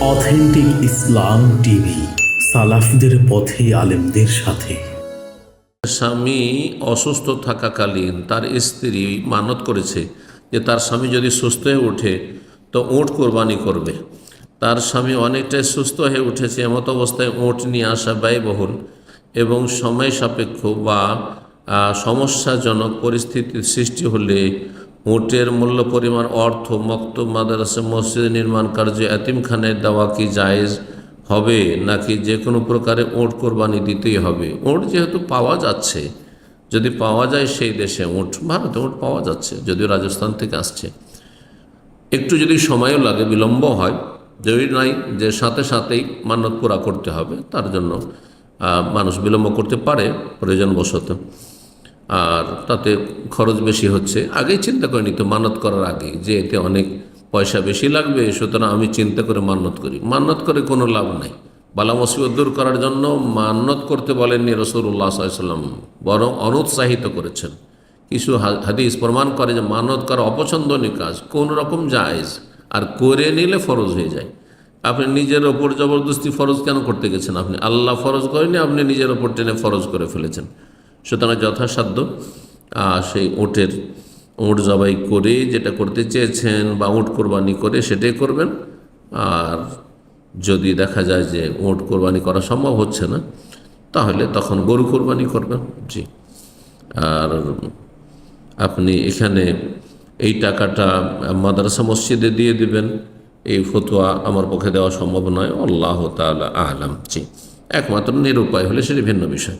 Authentic ইসলাম TV, সালাফদের পথে আলেমদের সাথে। স্বামী অসুস্থ থাকাকালীন তার স্ত্রী মানত করেছে যে তার স্বামী যদি সুস্থ হয়ে ওঠে, তো ওট কোরবানি করবে। তার স্বামী অনেকটাই সুস্থ হয়ে উঠেছে, এমত অবস্থায় ওট নিয়ে আসা ব্যয়বহুল এবং সময় সাপেক্ষ বা সমস্যাজনক পরিস্থিতির সৃষ্টি হলে ওটের মূল্য, পরিমাণ, অর্থ, মক্তব, মাদ্রাসা মসজিদ নির্মাণ কার্য, এতিমখানায় দেওয়া কি জায়েজ হবে? নাকি যে কোনো প্রকারে ওট কোরবানি দিতেই হবে? ওট যেহেতু পাওয়া যাচ্ছে, যদি পাওয়া যায় সেই দেশে ওট ভারতে ওট পাওয়া যাচ্ছে, যদিও রাজস্থান থেকে আসছে। একটু যদি সময়ও লাগে, বিলম্ব হয়, যদি নাই, যে সাথে সাথেই মান্যত পুরা করতে হবে, তার জন্য মানুষ বিলম্ব করতে পারে, প্রয়োজনবশত। আর তাতে খরচ বেশি হচ্ছে। আগেই চিন্তা করে নিত মানত করার আগে যে এতে অনেক পয়সা বেশি লাগবে, সুতরাং আমি চিন্তা করে মান্যত করি। মান্যত করে কোনো লাভ নাই। বালা মুসিবত দূর করার জন্য মান্যত করতে বলেননি রসুল্লাহ সাল্লাম বরং অনুৎসাহিত করেছেন। কিছু হাদিস প্রমাণ করে যে মানত করা অপছন্দনীয় কাজ, কোন রকম জায়েজ আর করে নিলে ফরজ হয়ে যায়। আপনি নিজের ওপর জবরদস্তি ফরজ কেন করতে গেছেন আপনি? আল্লাহ ফরজ করেনি আপনি নিজের ওপর টেনে ফরজ করে ফেলেছেন। সুতরাং যথাসাধ্য সেই ওটের ওট জবাই করে যেটা করতে চেয়েছেন বা ওট কোরবানি করে সেটাই করবেন। আর যদি দেখা যায় যে ওট কোরবানি করা সম্ভব হচ্ছে না, তাহলে তখন গরু কোরবানি করবেন। জি। আর আপনি এখানে এই টাকাটা মাদ্রাসা মসজিদে দিয়ে দিবেন, এই ফতোয়া আমার পক্ষে দেওয়া সম্ভব নয়। আল্লাহ তাআলা আলাম। জি। একমাত্র নিরুপায় হলে সেটি ভিন্ন বিষয়।